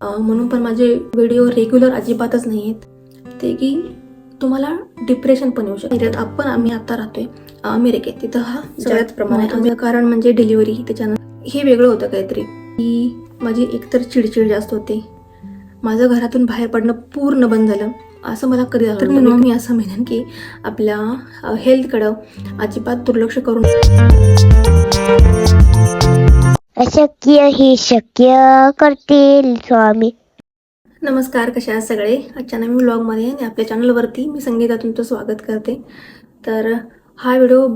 म्हणून पण माझे व्हिडिओ रेग्युलर अजिबातच नाही आहेत ते की तुम्हाला डिप्रेशन पण येऊ शकतं. आपण आम्ही आता राहतोय अमेरिकेत. तिथं हा सगळ्यात प्रमाणात आमचं कारण म्हणजे डिलिव्हरी त्याच्यानं हे वेगळं होतं काहीतरी. की माझी एकतर चिडचिड जास्त होते. माझं घरातून बाहेर पडणं पूर्ण बंद झालं. असं मला कधी तर म्हणून मी असं म्हणेन की आपल्या हेल्थकडं अजिबात दुर्लक्ष करून अशक्य ही शक्य करतील स्वामी. नमस्कार कशा आहात सगळे? आजच्या नवीन ब्लॉगमध्ये आणि आपल्या चॅनलवरती मी संगीता तुमचं स्वागत करते. तर हा व्हिडिओ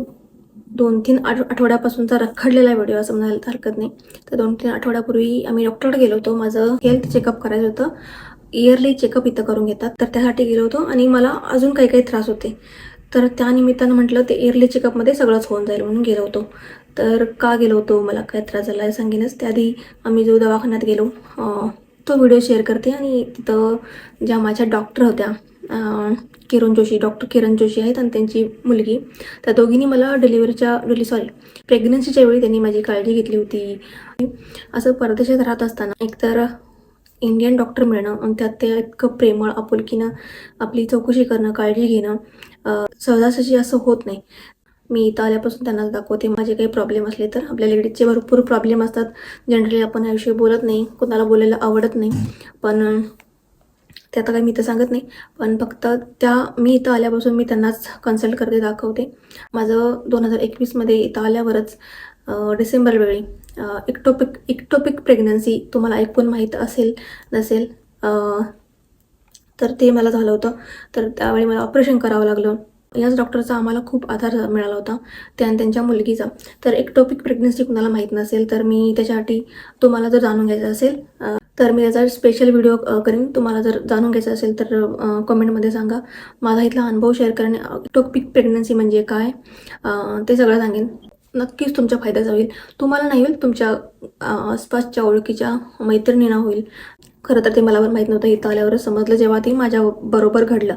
दोन तीन आठ आठवड्यापासूनचा रखडलेला व्हिडिओ असं म्हणायला हरकत नाही. तर दोन तीन आठवड्यापूर्वी आम्ही डॉक्टरकडे गेलो होतो. माझं हेल्थ चेकअप करायचं होतं. इयरली चेकअप इथं करून घेतात. तर त्यासाठी गेलो होतो आणि मला अजून काही काही त्रास होते. तर त्या निमित्तानं म्हटलं ते इयरली चेकअपमध्ये सगळंच होऊन जाईल म्हणून गेलो होतो. तर का गेलो होतो? मला काय त्रास झाला आहे सांगेनच. त्याआधी आम्ही जो दवाखान्यात गेलो तो व्हिडिओ शेअर करते आणि तिथं ज्या माझ्या डॉक्टर होत्या किरण जोशी डॉक्टर किरण जोशी आहेत आणि त्यांची मुलगी त्या दोघींनी मला डिलिव्हरीच्या डिली सॉरी प्रेग्नन्सीच्या वेळी त्यांनी माझी काळजी घेतली होती. असं परदेशात राहत असताना एकतर इंडियन डॉक्टर मिळणं आणि त्यात ते इतकं प्रेमळ आपुलकीनं आपली चौकशी करणं काळजी घेणं सहजासहजी असं होत नाही. मी इथं आल्यापासून त्यांना दाखवते. माझे काही प्रॉब्लेम असले तर आपल्या लेडीजचे भरपूर प्रॉब्लेम असतात. जनरली आपण याविषयी बोलत नाही. कोणाला बोलायला आवडत नाही. पण ते आता काही मी तर सांगत नाही. पण फक्त त्या मी इथं आल्यापासून मी त्यांनाच कन्सल्ट करते दाखवते. माझं दोन हजार एकवीसमध्ये इथं आल्यावरच डिसेंबरवेळी इक्टोपिक इक्टोपिक प्रेग्नन्सी तुम्हाला ऐकून माहीत असेल नसेल तर ते मला झालं होतं. तर त्यावेळी मला ऑपरेशन करावं लागलं. याच डॉक्टरचा आम्हाला खूप आधार मिळाला होता त्या त्यांच्या मुलगीचा. तर एक टॉपिक प्रेग्नन्सी कुणाला माहीत नसेल तर मी त्याच्यासाठी तुम्हाला जर जाणून घ्यायचं असेल तर मी त्याचा स्पेशल व्हिडिओ करेन. तुम्हाला जर जाणून घ्यायचं असेल तर कमेंटमध्ये सांगा. माझा इथला अनुभव शेअर करणे टॉपिक प्रेग्नन्सी म्हणजे काय? ते सगळं सांगेन. नक्कीच तुमच्या फायद्याचा होईल. तुम्हाला नाही होईल तुमच्या आसपासच्या ओळखीच्या मैत्रिणींना होईल. खरं तर ते मला पण माहीत नव्हतं. इथं आल्यावर समजलं जेव्हा ते माझ्या बरोबर घडलं.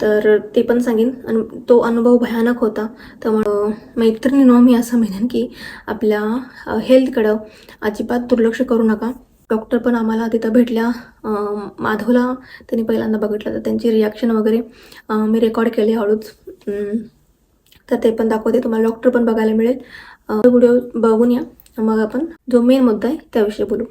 तर ते पण सांगेन. अन तो अनुभव भयानक होता. त्यामुळं मैत्रिणीनं मी असं म्हणेन की आपल्या हेल्थकडं अजिबात दुर्लक्ष करू नका. डॉक्टर पण आम्हाला तिथं भेटल्या. माधवला त्यांनी पहिल्यांदा बघितलं. तर त्यांची रिॲक्शन वगैरे मी रेकॉर्ड केले हळूच. तर ते पण दाखवते. तुम्हाला डॉक्टर पण बघायला मिळेल. व्हिडिओ बघून या. मग आपण जो मेन मुद्दा आहे त्याविषयी बोलू.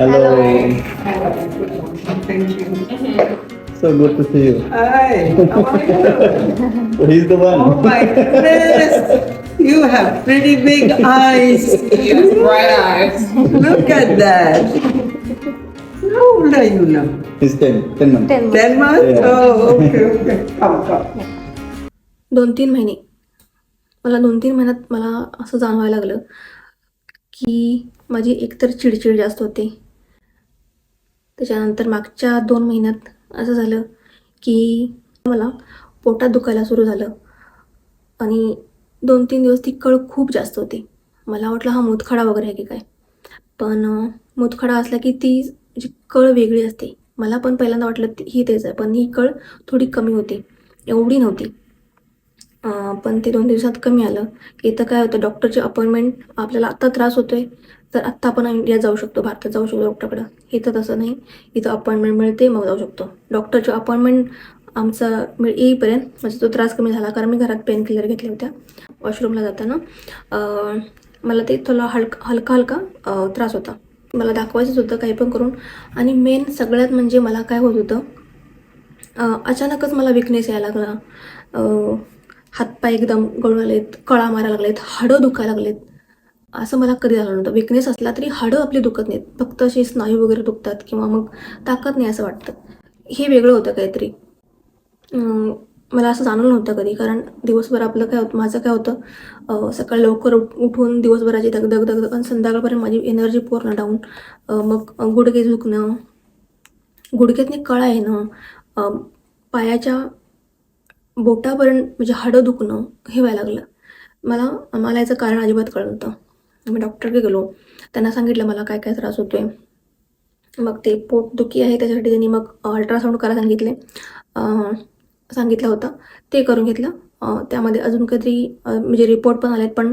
Hello. Thank you. So good to see you. Hi, how are you? So he's the one. Oh my goodness, you have pretty big eyes. Yes, bright eyes. Look at that. How old are you now? He's 10, 10 months. Ten months? Yeah. Oh, okay, okay. Come, come. दोन तीन महिने मला दोन तीन महिन्यात मला असं जाणवायला लागलं की माझी एकतर चिडचिड जास्त होते त्याच्यानंतर मागच्या दोन महिन्यात असं झालं की मला पोटात दुखायला सुरू झालं. आणि दोन तीन दिवस ती कळ खूप जास्त होती. मला वाटलं हा मुतखडा वगैरे आहे की काय? पण मुतखडा मूतखडा असला की ती जी कळ वेगळी असते. मला पण पहिल्यांदा वाटलं ही तेच आहे. पण ही कळ थोडी कमी होती. एवढी नव्हती. पण ते दोन दिवसात कमी आलं. इथं काय होतं डॉक्टरची अपॉइंटमेंट आपल्याला आत्ता त्रास होतोय. तर आत्ता आपण इंडियात जाऊ शकतो भारतात जाऊ शकतो डॉक्टरकडं. इथं तसं नाही. इथं अपॉइंटमेंट मिळते मग जाऊ शकतो. डॉक्टरची अपॉइंटमेंट आमचा मिळ येईपर्यंत म्हणजे तो त्रास कमी झाला. कारण मी घरात पेन किलर घेतल्या होत्या. वॉशरूमला जाताना. मला ते थोडा हलका हलका हलका त्रास होता. मला दाखवायचंच होतं काही पण करून. आणि मेन सगळ्यात म्हणजे मला काय होत होतं अचानकच मला विकनेस यायला लागला. हातपाय एकदम गळू लागलेत कळा मारायला लागलेत हाडं दुखायला लागलेत. असं मला कधी झालं नव्हतं. विकनेस असला तरी हाडं आपली दुखत नाहीत. फक्त अशी स्नायू वगैरे दुखतात किंवा मग ताकद नाही असं वाटतं. हे वेगळं होतं काहीतरी. मला असं जाणवलं नव्हतं कधी. कारण दिवसभर आपलं काय होतं माझं काय होतं सकाळी लवकर उठ उठून दिवसभराची दगदग दगदग आणि संध्याकाळपर्यंत माझी एनर्जी पूर्ण डाऊन मग गुडघे दुखणं गुडघ्यातनी कळा येणं पायाच्या बोटापर्यंत म्हणजे हाडं दुखणं हे व्हायला लागलं. मला मला याचं कारण अजिबात कळलं होतं मी डॉक्टरकडे गेलो. त्यांना सांगितलं मला काय काय त्रास होतोय. मग ते पोटदुखी आहे त्याच्यासाठी त्यांनी मग अल्ट्रासाऊंड करायला सांगितले. सांगितलं होतं. ते करून घेतलं. त्यामध्ये अजून कधी म्हणजे रिपोर्ट पण आलेत पण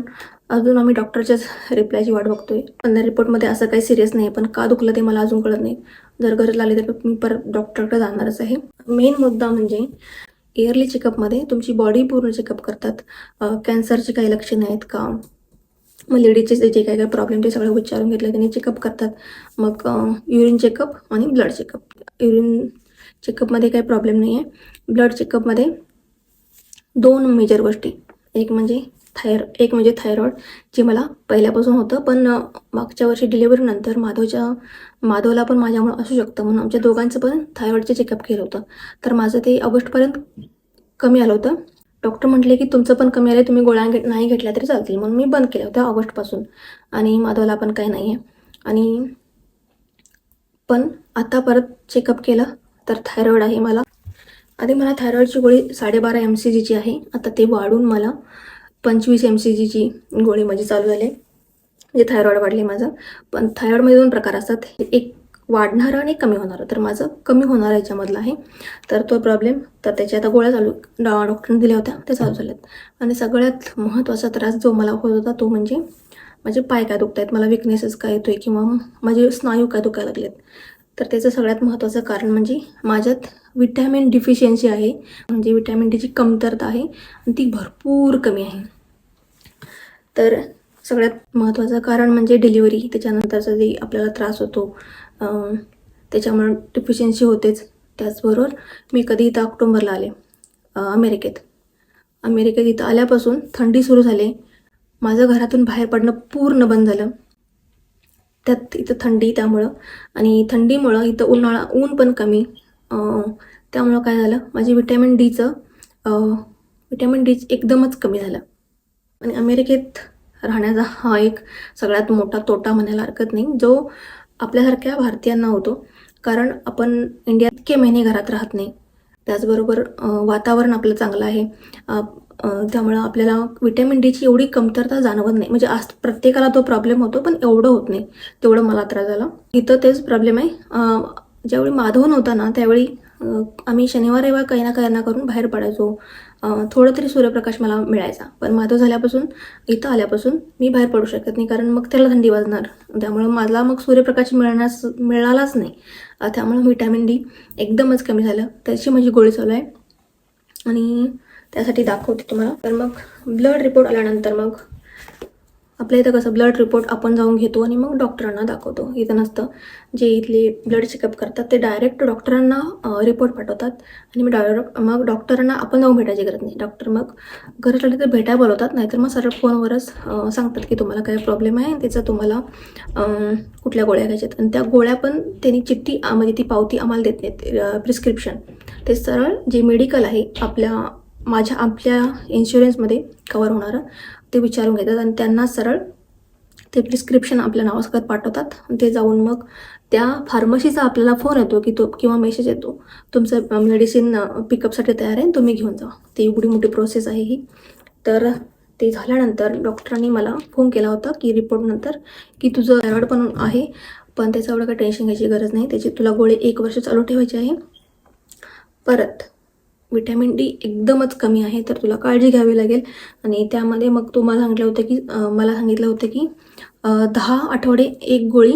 अजून आम्ही डॉक्टरच्याच रिप्लायची वाट बघतोय. पण त्या रिपोर्टमध्ये असं काही सिरियस नाही पण का दुखलं ते मला अजून कळत नाही. जर गरज लागली तर मी परत डॉक्टरकडे जाणारच आहे. मेन मुद्दा म्हणजे इयरली चेकअपमध्ये तुमची बॉडी पूर्ण चेकअप करतात. कॅन्सरची काही लक्षणं आहेत का? मग लेडीजचे जे जे काही काही प्रॉब्लेम ते सगळं विचारून घेतलं त्यांनी चेकअप करतात. मग युरिन चेकअप आणि ब्लड चेकअप युरिन चेकअपमध्ये काही प्रॉब्लेम नाही आहे ब्लड चेकअपमध्ये दोन मेजर गोष्टी. एक म्हणजे थायर एक म्हणजे थायरॉइड जे मला पहिल्यापासून होतं पण मागच्या वर्षी डिलिव्हरीनंतर माधवच्या माधवला पण माझ्यामुळे असू शकतं. म्हणून आमच्या दोघांचं पण थायरॉइडचे चेकअप केलं होतं. तर माझं ते ऑगस्टपर्यंत कमी आलं होतं. डॉक्टर म्हटले की तुमचं पण कमी आलं तुम्ही गोळ्या घेत नाही घेतल्या तरी चालतील. म्हणून मी बंद केल्या होत्या ऑगस्टपासून. आणि माधवला पण काही नाही आहे आणि पण आता परत चेकअप केलं तर थायरॉईड आहे मला. आधी मला थायरॉईडची गोळी साडेबारा एम सी जीची आहे. आता ते वाढून मला पंचवीस एम सी जीची गोळी माझी चालू झाली म्हणजे थायरॉईड वाढले माझं. पण थायरॉईडमध्ये दोन प्रकार असतात. एक वाढणारं आणि कमी होणारं. तर माझं कमी होणार याच्यामधलं आहे. तर तो प्रॉब्लेम तर त्याच्या आता गोळ्या चालू डॉ डॉक्टरने दिल्या होत्या त्या चालू झाल्यात. आणि सगळ्यात महत्त्वाचा त्रास जो मला होत होता तो म्हणजे माझे पाय काय दुखत आहेत मला विकनेसेस काय येतो आहे किंवा माझे स्नायू काय दुखायला लागलेत. तर त्याचं सगळ्यात महत्त्वाचं कारण म्हणजे माझ्यात विटॅमिन डिफिशियन्सी आहे. म्हणजे विटॅमिन डीची कमतरता आहे आणि ती भरपूर कमी आहे. तर सगळ्यात महत्त्वाचं कारण म्हणजे डिलिव्हरी त्याच्यानंतरचा जे आपल्याला त्रास होतो त्याच्यामुळे डिफिशियन्सी होतेच. त्याचबरोबर मी कधी इथं ऑक्टोंबरला आले अमेरिकेत. अमेरिकेत इथं आल्यापासून थंडी सुरू झाली. माझं घरातून बाहेर पडणं पूर्ण बंद झालं. त्यात इथं थंडी त्यामुळं. आणि थंडीमुळं इथं उन्हाळा ऊन पण कमी. त्यामुळं काय झालं? माझी विटॅमिन डीचं विटॅमिन डी एकदमच कमी झालं. आणि अमेरिकेत राहण्याचा हा एक सगळ्यात मोठा तोटा म्हणायला हरकत नाही. जो आपल्यासारख्या भारतीयांना होतो. कारण आपण इंडियात इतके महिने घरात राहत नाही. त्याचबरोबर वातावरण आपलं चांगलं आहे. त्यामुळं आपल्याला विटॅमिन डीची एवढी कमतरता जाणवत नाही. म्हणजे आज प्रत्येकाला तो प्रॉब्लेम होतो पण एवढं होत नाही. तेवढं मला त्रास झाला. इथं तेच प्रॉब्लेम आहे. ज्यावेळी माधव नव्हता ना त्यावेळी आम्ही शनिवार रविवार काही ना काही ना करून बाहेर पडायचो. थोडं तरी सूर्यप्रकाश मला मिळायचा. पण माधव झाल्यापासून इथं आल्यापासून मी बाहेर पडू शकत नाही कारण मग त्याला थंडी वाजणार. त्यामुळं मला मग सूर्यप्रकाश मिळण्यास मिळालाच नाही. त्यामुळं व्हिटॅमिन डी एकदमच कमी झालं. त्याची माझी गोळी चालू आहे. आणि त्यासाठी दाखवते तुम्हाला. तर मग ब्लड रिपोर्ट आल्यानंतर मग आपल्या इथं कसं ब्लड रिपोर्ट आपण जाऊन घेतो आणि मग डॉक्टरांना दाखवतो. इथं नसतं. जे इथले ब्लड चेकअप करतात ते डायरेक्ट डॉक्टरांना रिपोर्ट पाठवतात. आणि मग डायरेक्ट मग डॉक्टरांना आपण जाऊन भेटायची गरज नाही. डॉक्टर मग गरज लागली तर भेटायला बोलवतात. नाहीतर मग सरळ फोनवरच सांगतात की तुम्हाला काय प्रॉब्लेम आहे आणि त्याचा तुम्हाला कुठल्या गोळ्या घ्यायच्यात. आणि त्या गोळ्या पण त्यांनी चिठ्ठी म्हणजे ती पावती आम्हाला देत नाहीत. प्रिस्क्रिप्शन ते सरळ जे मेडिकल आहे आपल्या माझ्या आपल्या इन्शुरन्समध्ये कवर होणारं ते विचारून घेतात आणि त्यांना सरळ ते प्रिस्क्रिप्शन आपल्या नावासकत पाठवतात. ते जाऊन मग त्या फार्मसीचा आपल्याला फोन येतो की तो किंवा मेसेज येतो. तुमचं मेडिसिन पिकअपसाठी तयार आहे तुम्ही घेऊन जा. ती एवढी मोठी प्रोसेस आहे ही. तर ते झाल्यानंतर डॉक्टरांनी मला फोन केला होता की रिपोर्टनंतर की तुझं थायरॉइड पण आहे पण त्याचं एवढं काही टेन्शन घ्यायची गरज नाही. त्याची तुला गोळी एक वर्ष चालू ठेवायची आहे. परत विटॅमिन डी एकदमच कमी आहे तर तुला काळजी घ्यावी लागेल. आणि त्यामध्ये मग तू मला सांगितलं होतं की मला सांगितलं होतं की दहा आठवडे एक गोळी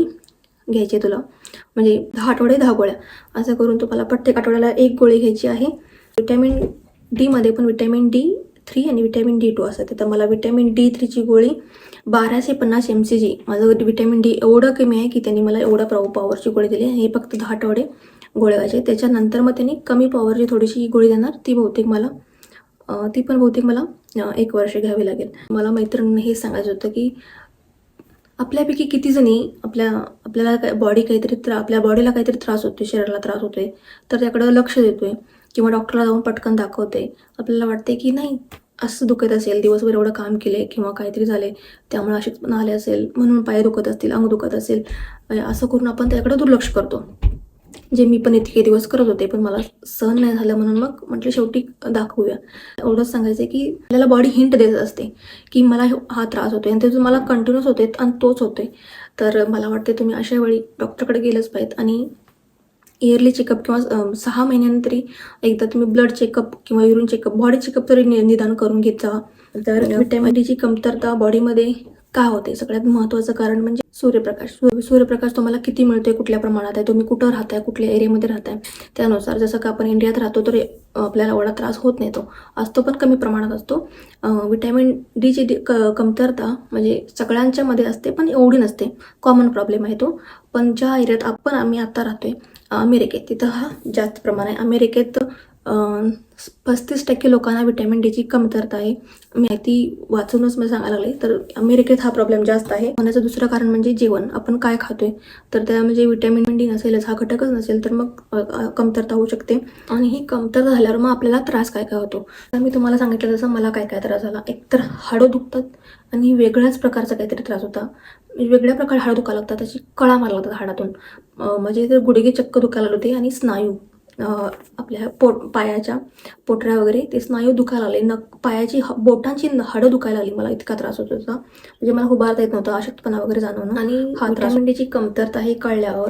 घ्यायची आहे तुला. म्हणजे दहा आठवडे दहा गोळ्या. असं करून तुम्हाला प्रत्येक आठवड्याला एक गोळी घ्यायची आहे. विटॅमिन डीमध्ये पण विटॅमिन डी थ्री आणि विटॅमिन डी टू असते तर मला विटॅमिन डी थ्रीची गोळी बाराशे पन्नास एम सी जी माझं विटॅमिन डी एवढं कमी आहे की त्यांनी मला एवढा प्रॉ पॉवरची गोळी दिली हे फक्त दहा आठवडे गोळ्या घ्यायचे त्याच्यानंतर मग त्यांनी कमी पॉवरची थोडीशी गोळी देणार ती बहुतेक मला ती पण बहुतेक मला एक वर्ष घ्यावी लागेल. मला मैत्रिणींना हे सांगायचं होतं की आपल्यापैकी किती जणी आपल्या आपल्याला काय बॉडी काहीतरी त्रा आपल्या बॉडीला काहीतरी त्रास होतोय शरीराला त्रास होतोय तर त्याकडं लक्ष देतोय किंवा डॉक्टरला जाऊन पटकन दाखवते आपल्याला वाटते की नाही असं दुखत असेल दिवसभर एवढं काम केले किंवा काहीतरी झाले त्यामुळे अशक्तपणा आले असेल म्हणून पाय दुखत असतील अंग दुखत असेल असं करून आपण त्याकडे दुर्लक्ष करतो. जे मी पण इतके दिवस करत होते पण मला सहन नाही झालं म्हणून मग म्हटलं शेवटी दाखवूया. एवढंच सांगायचं आहे की आपल्याला बॉडी हिंट देत असते की मला हे- त्रास होतोय आणि ते मला कंटिन्यूस होते आणि तोच होतोय. तर मला वाटते तुम्ही अशा वेळी डॉक्टरकडे गेलंच पाहिजेत आणि इयरली चेकअप किंवा सहा महिन्यांतरी एकदा तुम्ही ब्लड चेकअप किंवा युरिन चेकअप बॉडी चेकअप तरी निदान करून घेत. जा तर व्हिटॅमिन डीची कमतरता बॉडीमध्ये का होते? सगळ्यात महत्त्वाचं कारण म्हणजे सूर्यप्रकाश. सूर्यप्रकाश तुम्हाला किती मिळतोय कुठल्या प्रमाणात आहे? तुम्ही कुठं राहताय? कुठल्या एरियामध्ये राहताय? त्यानुसार जसं का आपण इंडियात राहतो तर आपल्याला एवढा त्रास होत नाही तो. असतो पण कमी प्रमाणात असतो. विटॅमिन डीची डी क कमतरता म्हणजे सगळ्यांच्या मध्ये असते पण एवढी नसते. कॉमन प्रॉब्लेम आहे तो. पण ज्या एरियात आपण आम्ही आत्ता राहतोय अमेरिकेत. तिथं हा जास्त प्रमाण आहे. अमेरिकेत पस्तीस टक्के लोकांना व्हिटॅमिन डीची कमतरता आहे. मी माहिती वाचूनच मी सांगायला लागले. तर अमेरिकेत हा प्रॉब्लेम जास्त आहे. होण्याचं दुसरं कारण म्हणजे जेवण. आपण काय खातोय? तर त्या म्हणजे व्हिटॅमिन डी नसेलच हा घटकच नसेल तर मग कमतरता होऊ शकते. आणि ही कमतरता झाल्यावर मग आपल्याला त्रास काय काय होतो? तर मी तुम्हाला सांगितलं जसं मला काय काय त्रास झाला. एकतर हाडं दुखतात आणि वेगळ्याच प्रकारचा काहीतरी त्रास होता. म्हणजे वेगळ्या प्रकारे हाडं दुखायला लागतात. त्याची कळा मारा लागतात हाडातून. म्हणजे तर गुडघे चक्क दुखायला होते आणि स्नायू. आपल्या पोट पायाच्या पोटऱ्या वगैरे ते स्नायू दुखायला लागले. नक पायाची ह- बोटांची हाडं दुखायला लागली. मला इतका त्रास होत होता. म्हणजे मला उभारता येत नव्हतं. अशक्तपणा वगैरे जाणवणं. आणि हा कमतरता हे कळल्यावर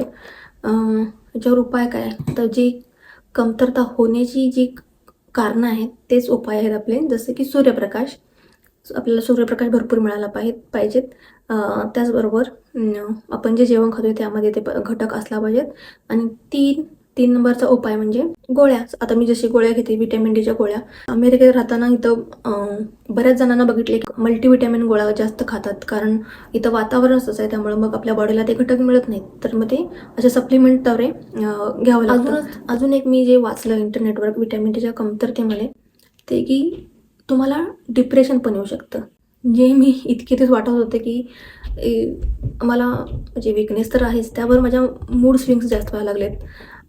याच्यावर उपाय काय? तर जी कमतरता होण्याची जी कारणं आहेत तेच उपाय आहेत आपले. जसे की सूर्यप्रकाश. आपल्याला सूर्यप्रकाश भरपूर मिळाला पाहिजे पाहिजेत. त्याचबरोबर आपण जे जेवण खातोय त्यामध्ये ते प- घटक असला पाहिजेत. आणि तीन तीन नंबरचा उपाय म्हणजे गोळ्या. आता मी जशी गोळ्या घेते विटॅमिन डीच्या गोळ्या. अमेरिकेत राहताना इथं बऱ्याच जणांना बघितले मल्टीविटॅमिन गोळ्या जास्त खातात. कारण इथं वातावरण असंच आहे त्यामुळे मग आपल्या बॉडीला ते घटक मिळत नाहीत. तर मग ते असे सप्लिमेंटद्वारे घ्यावं लागतं. अजून एक मी जे वाचलं इंटरनेटवर विटॅमिन डीच्या कमतरतेमुळे ते की तुम्हाला डिप्रेशन पण येऊ शकतं. जे मी इतके तेच वाटत होते की मला म्हणजे विकनेस तर आहेच त्यावर माझ्या मूड स्विंग्स जास्त व्हायला लागलेत.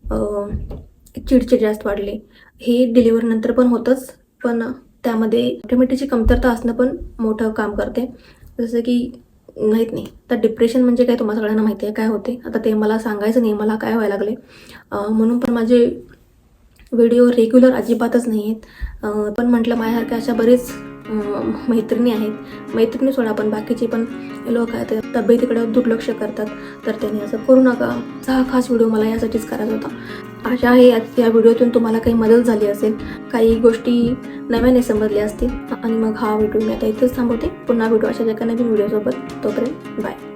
चिडचिड जास्त वाढली. हे डिलिव्हरी नंतर पण होतंच पण त्यामध्ये ऑटोमॅटिकची कमतरता असणं पण मोठं काम करते. जसं की माहीत नाही. तर डिप्रेशन म्हणजे काय तुम्हाला सगळ्यांना माहिती आहे काय होते? आता ते मला सांगायचं नाही मला काय व्हायला लागले. म्हणून पण माझे व्हिडिओ रेग्युलर अजिबातच नाही आहेत पण म्हटलं माझ्यासारख्या अशा बरेच मैत्रिणी आहेत. मैत्रिणी सोडा पण बाकीचे पण लोक आहेत. तब्येतीकडे दुर्लक्ष करतात. तर त्यांनी असं करू नका. असा हा खास व्हिडिओ मला यासाठीच करायचा होता. आशा आहे या या व्हिडिओतून तुम्हाला काही मदत झाली असेल. काही गोष्टी नव्याने समजल्या असतील. आणि मग हा व्हिडिओ मी आता इथंच थांबवते. पुन्हा व्हिडिओ अशा एका नवीन व्हिडिओसोबत. तोपर्यंत बाय